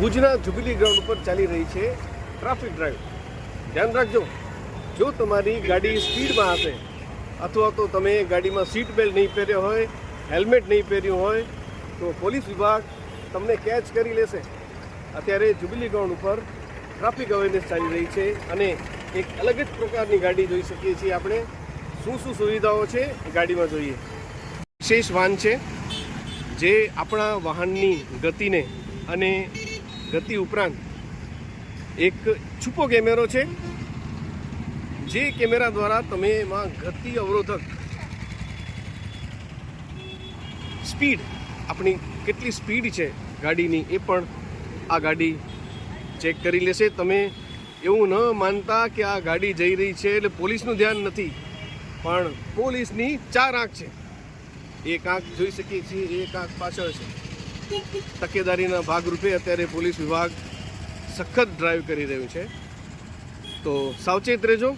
ભુજના jubilee ground ઉપર ચાલી રહી છે ટ્રાફિક ડ્રાઈવ ધ્યાન રાખજો, જો તમારી ગાડી સ્પીડમાં હશે, અથવા તો તમે ગાડીમાં સીટ બેલ્ટ નહીં પહેર્યો હોય હેલ્મેટ નહીં પહેર્યું હોય, તો પોલીસ વિભાગ તમને કેચ કરી લેશે. અત્યારે જુબિલી ગ્રાઉન્ડ ઉપર ટ્રાફિક અવેરનેસ ચાલી રહી છે અને એક અલગ જ પ્રકારની ગાડી જોઈ શકીએ છીએ આપણે. શું શું સુવિધાઓ છે ગાડીમાં જોઈએ. વિશેષ વાહન છે જે આપણા વાહનની ગતિને અને ગતિ ઉપરાંત એક છુપો કેમેરો છે, જે કેમેરા દ્વારા તમે એમાં ગતિ અવરોધક સ્પીડ, આપણી કેટલી સ્પીડ છે ગાડીની એ પણ આ ગાડી ચેક કરી લેશે. તમે એવું ન માનતા કે આ ગાડી જઈ રહી છે એટલે પોલીસનું ધ્યાન નથી, પણ પોલીસની ચાર આંખ છે. એક આંખ જોઈ શકીએ છીએ, એક આંખ પાછળ છે. તકેદારીના ભાગરૂપે અત્યારે પોલીસ વિભાગ સખત ડ્રાઈવ કરી રહ્યું છે. તો સાવચેત રહેજો.